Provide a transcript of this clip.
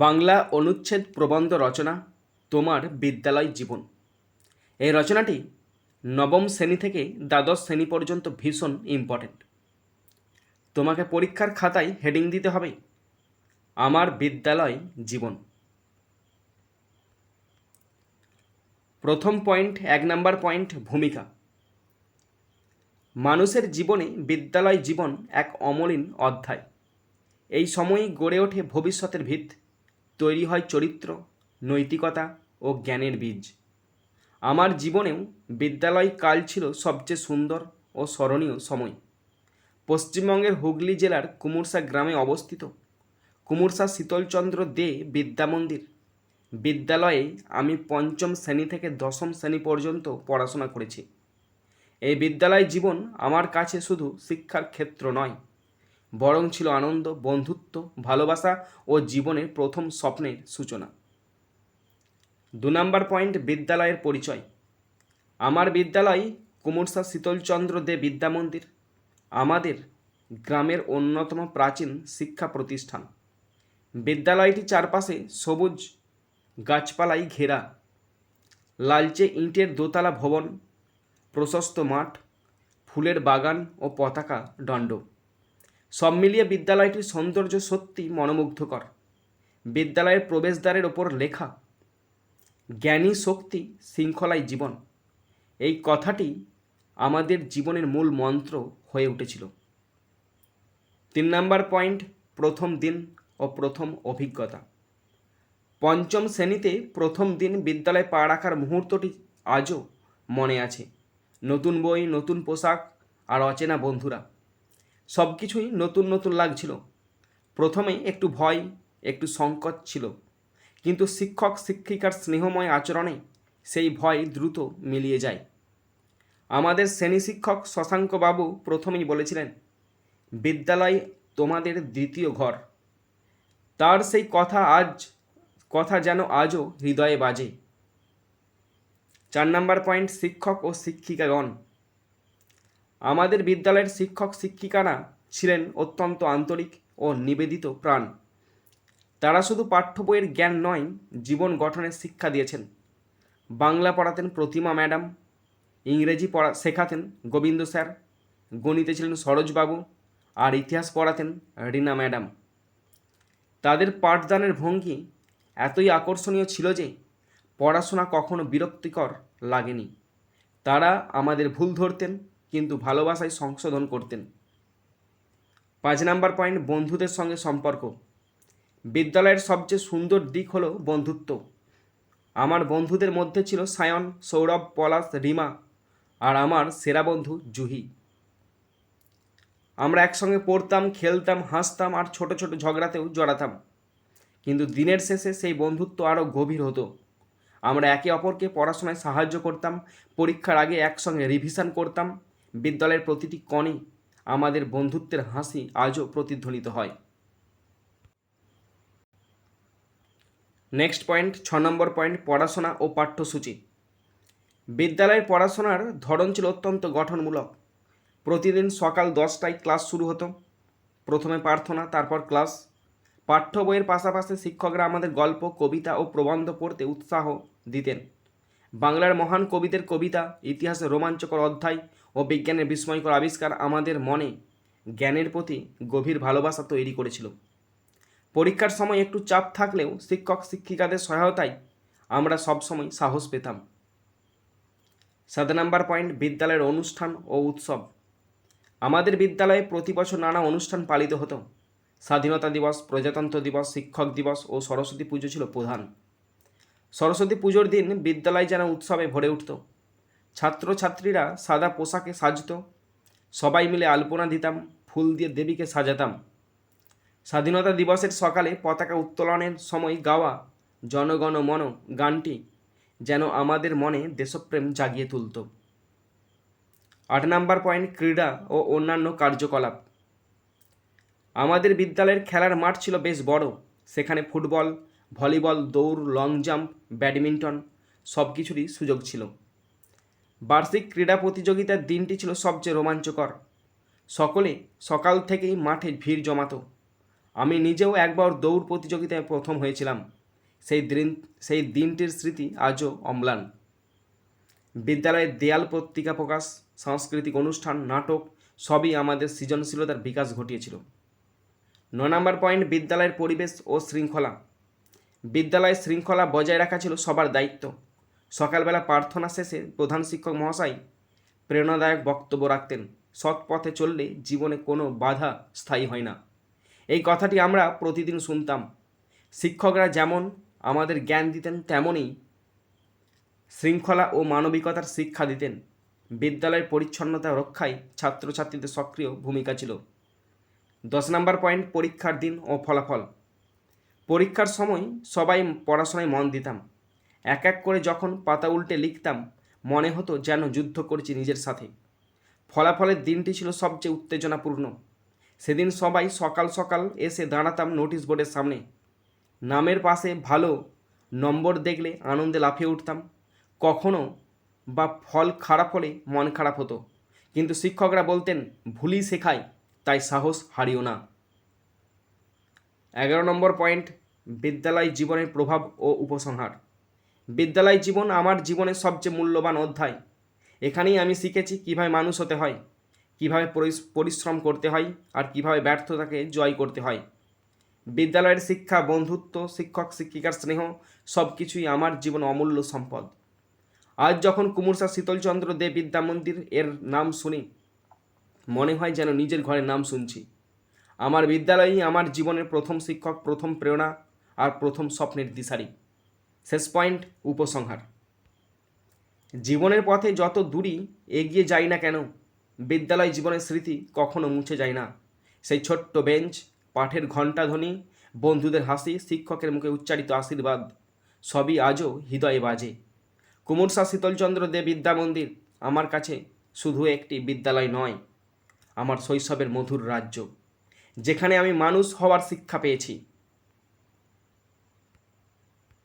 বাংলা অনুচ্ছেদ প্রবন্ধ রচনা, তোমার বিদ্যালয় জীবন। এই রচনাটি নবম শ্রেণি থেকে দ্বাদশ শ্রেণি পর্যন্ত ভীষণ ইম্পর্ট্যান্ট তোমাকে পরীক্ষার খাতায় হেডিং দিতে হবে, আমার বিদ্যালয় জীবন। প্রথম পয়েন্ট এক নাম্বার পয়েন্ট ভূমিকা। মানুষের জীবনে বিদ্যালয় জীবন এক অমলিন অধ্যায়। এই সময়ই গড়ে ওঠে ভবিষ্যতের ভিত। তৈরি হয় চরিত্র, নৈতিকতা ও জ্ঞানের বীজ। আমার জীবনেও বিদ্যালয় কাল ছিল সবচেয়ে সুন্দর ও স্মরণীয় সময়। পশ্চিমবঙ্গের হুগলি জেলার কুমুরসা গ্রামে অবস্থিত কুমুরসা শীতলচন্দ্র দে বিদ্যা মন্দির। বিদ্যালয়ে আমি পঞ্চম শ্রেণি থেকে দশম শ্রেণি পর্যন্ত পড়াশোনা করেছি। এই বিদ্যালয় জীবন আমার কাছে শুধু শিক্ষার ক্ষেত্র নয় বরং ছিল আনন্দ, বন্ধুত্ব, ভালোবাসা ও জীবনের প্রথম স্বপ্নের সূচনা। দু নম্বর পয়েন্ট, বিদ্যালয়ের পরিচয়। আমার বিদ্যালয় কুমুরসা শীতলচন্দ্র দে বিদ্যা মন্দির। আমাদের গ্রামের অন্যতম প্রাচীন শিক্ষা প্রতিষ্ঠান। বিদ্যালয়টি চারপাশে সবুজ গাছপালায় ঘেরা, লালচে ইঁটের দোতলা ভবন, প্রশস্ত মাঠ, ফুলের বাগান ও পতাকা দণ্ড। সব মিলিয়ে বিদ্যালয়টির সৌন্দর্য সত্যি মনোমুগ্ধকর। বিদ্যালয়ের প্রবেশদ্বারের ওপর লেখা, জ্ঞানী শক্তি শৃঙ্খলায় জীবন। এই কথাটি আমাদের জীবনের মূল মন্ত্র হয়ে উঠেছিল। তিন নাম্বার পয়েন্ট, প্রথম দিন ও প্রথম অভিজ্ঞতা। পঞ্চম শ্রেণীতে প্রথম দিন বিদ্যালয়ে পা রাখার মুহূর্তটি আজও মনে আছে। নতুন বই, নতুন পোশাক আর অচেনা বন্ধুরা। সব কিছুই নতুন নতুন লাগছিল। প্রথমে একটু ভয়, একটু সংকট ছিল। কিন্তু শিক্ষক, শিক্ষিকার স্নেহময় আচরণে সেই ভয় দ্রুত মিলিয়ে যায়। আমাদের শ্রেণি শিক্ষক শশাঙ্কবাবু প্রথমেই বলেছিলেন, বিদ্যালয় তোমাদের দ্বিতীয় ঘর। তার সেই কথা আজ, কথা যেন আজও হৃদয়ে বাজে। চার নাম্বার পয়েন্ট শিক্ষক ও শিক্ষিকাগণ। আমাদের বিদ্যালয়ের শিক্ষক শিক্ষিকারা ছিলেন অত্যন্ত আন্তরিক ও নিবেদিত প্রাণ। তারা শুধু পাঠ্য বইয়ের জ্ঞান নয়, জীবন গঠনের শিক্ষা দিয়েছেন। বাংলা পড়াতেন প্রতিমা ম্যাডাম, ইংরেজি পড়া শেখাতেন গোবিন্দ স্যার, গণিতে ছিলেন সরোজবাবু আর ইতিহাস পড়াতেন রীনা ম্যাডাম। তাদের পাঠদানের ভঙ্গি এতই আকর্ষণীয় ছিল যে পড়াশোনা কখনো বিরক্তিকর লাগেনি। তারা আমাদের ভুল ধরতেন কিন্তু ভালোবাসায় সংশোধন করতেন। পাঁচ নাম্বার পয়েন্ট, বন্ধুদের সঙ্গে সম্পর্ক। বিদ্যালয়ের সবচেয়ে সুন্দর দিক হলো বন্ধুত্ব। আমার বন্ধুদের মধ্যে ছিল সায়ন, সৌরভ, পলাশ, রিমা আর আমার সেরা বন্ধু জুহি। আমরা একসঙ্গে পড়তাম, খেলতাম, হাসতাম আর ছোট ছোট ঝগড়াতেও জড়াতাম। কিন্তু দিনের শেষে সেই বন্ধুত্ব আরও গভীর হতো। আমরা একে অপরকে পড়াশোনায় সাহায্য করতাম, পরীক্ষার আগে একসঙ্গে রিভিশন করতাম বিদ্যালয়ের প্রতিটি কণে আমাদের বন্ধুত্বের হাসি আজও প্রতিধ্বনিত হয়। নেক্সট পয়েন্ট ছ নম্বর পয়েন্ট পড়াশোনা ও পাঠ্যসূচি। বিদ্যালয়ের পড়াশোনার ধরন ছিল অত্যন্ত গঠনমূলক। প্রতিদিন সকাল দশটায় ক্লাস শুরু হতো। প্রথমে প্রার্থনা, তারপর ক্লাস। পাঠ্য বইয়ের পাশাপাশি শিক্ষকরা আমাদের গল্প, কবিতা ও প্রবন্ধ পড়তে উৎসাহ দিতেন। বাংলার মহান কবিদের কবিতা ইতিহাসের রোমাঞ্চকর অধ্যায় ও বিজ্ঞানের বিস্ময়কর আবিষ্কার আমাদের মনে জ্ঞানের প্রতি গভীর ভালোবাসা তৈরি করেছিল। পরীক্ষার সময় একটু চাপ থাকলেও শিক্ষক শিক্ষিকাদের সহায়তায় আমরা সবসময় সাহস পেতাম। সাত নাম্বার পয়েন্ট, বিদ্যালয়ের অনুষ্ঠান ও উৎসব। আমাদের বিদ্যালয়ে প্রতি বছর নানা অনুষ্ঠান পালিত হতো। স্বাধীনতা দিবস, প্রজাতন্ত্র দিবস, শিক্ষক দিবস ও সরস্বতী পুজো ছিল প্রধান। সরস্বতী পুজোর দিন বিদ্যালয় যেন উৎসবে ভরে উঠত। ছাত্রছাত্রীরা সাদা পোশাকে সাজত। সবাই মিলে আলপনা দিতাম, ফুল দিয়ে দেবীকে সাজাতাম। স্বাধীনতা দিবসের সকালে পতাকা উত্তোলনের সময় গাওয়া জনগণ মন গানটি যেন আমাদের মনে দেশপ্রেম জাগিয়ে তুলত। আট নাম্বার পয়েন্ট, ক্রীড়া ও অন্যান্য কার্যকলাপ। আমাদের বিদ্যালয়ের খেলার মাঠ ছিল বেশ বড়। সেখানে ফুটবল ভলিবল, দৌড় লং জাম্প ব্যাডমিন্টন সব কিছুরই সুযোগ ছিল। বার্ষিক ক্রীড়া প্রতিযোগিতার দিনটি ছিল সবচেয়ে রোমাঞ্চকর। সকলে সকাল থেকেই মাঠে ভিড় জমাতো। আমি নিজেও একবার দৌড় প্রতিযোগিতায় প্রথম হয়েছিলাম। সেই দিন, সেই দিনটির স্মৃতি আজও অম্লান। বিদ্যালয়ের দেয়াল পত্রিকা প্রকাশ, সাংস্কৃতিক অনুষ্ঠান, নাটক সবই আমাদের সৃজনশীলতার বিকাশ ঘটিয়েছিল। ন নম্বর পয়েন্ট বিদ্যালয়ের পরিবেশ ও শৃঙ্খলা। বিদ্যালয়ের শৃঙ্খলা বজায় রাখা ছিল সবার দায়িত্ব। সকালবেলা প্রার্থনা শেষে প্রধান শিক্ষক মহাশয় প্রেরণাদায়ক বক্তব্য রাখতেন, সৎ পথে চললে জীবনে কোনো বাধা স্থায়ী হয় না। এই কথাটি আমরা প্রতিদিন শুনতাম। শিক্ষকরা যেমন আমাদের জ্ঞান দিতেন, তেমনই শৃঙ্খলা ও মানবিকতার শিক্ষা দিতেন। বিদ্যালয়ের পরিচ্ছন্নতা রক্ষায় ছাত্রছাত্রীদের সক্রিয় ভূমিকা ছিল। দশ নম্বর পয়েন্ট, পরীক্ষার দিন ও ফলাফল। পরীক্ষার সময় সবাই পড়াশোনায় মন দিতাম। এক এক করে যখন পাতা উল্টে লিখতাম, মনে হতো যেন যুদ্ধ করছি নিজের সাথে। ফলাফলের দিনটি ছিল সবচেয়ে উত্তেজনাপূর্ণ। সেদিন সবাই সকাল সকাল এসে দাঁড়াতাম নোটিশ বোর্ডের সামনে। নামের পাশে ভালো নম্বর দেখলে আনন্দে লাফিয়ে উঠতাম। কখনো বা ফল খারাপ হলে মন খারাপ হতো। কিন্তু শিক্ষকরা বলতেন, ভুলই শেখায়, তাই সাহস হারিও না। এগারো নম্বর পয়েন্ট, বিদ্যালয় জীবনের প্রভাব ও উপসংহার। বিদ্যালয় জীবন আমার জীবনের সবচেয়ে মূল্যবান অধ্যায়। এখানেই আমি শিখেছি কীভাবে মানুষ হতে হয়, কীভাবে পরিশ্রম করতে হয় আর কীভাবে ব্যর্থতাকে জয় করতে হয়। বিদ্যালয়ের শিক্ষা, বন্ধুত্ব, শিক্ষক, শিক্ষিকার স্নেহ সব কিছুই আমার জীবন অমূল্য সম্পদ। আজ যখন কুমুরসা শীতলচন্দ্র দে বিদ্যা মন্দির এর নাম শুনি, মনে হয় যেন নিজের ঘরের নাম শুনছি। আমার বিদ্যালয়ই আমার জীবনের প্রথম শিক্ষক, প্রথম প্রেরণা আর প্রথম স্বপ্নের দিশারি। শেষ পয়েন্ট, উপসংহার। জীবনের পথে যত দূরই এগিয়ে যাই না কেন, বিদ্যালয় জীবনের স্মৃতি কখনো মুছে যায় না। সেই ছোট্ট বেঞ্চ, পাঠের ঘণ্টাধ্বনি, বন্ধুদের হাসি, শিক্ষকের মুখে উচ্চারিত আশীর্বাদ, সবই আজও হৃদয়ে বাজে। কুমুরসা শীতলচন্দ্র দে বিদ্যা মন্দির আমার কাছে শুধু একটি বিদ্যালয় নয়, আমার শৈশবের মধুর রাজ্য। যেখানে আমি মানুষ হওয়ার শিক্ষা পেয়েছি।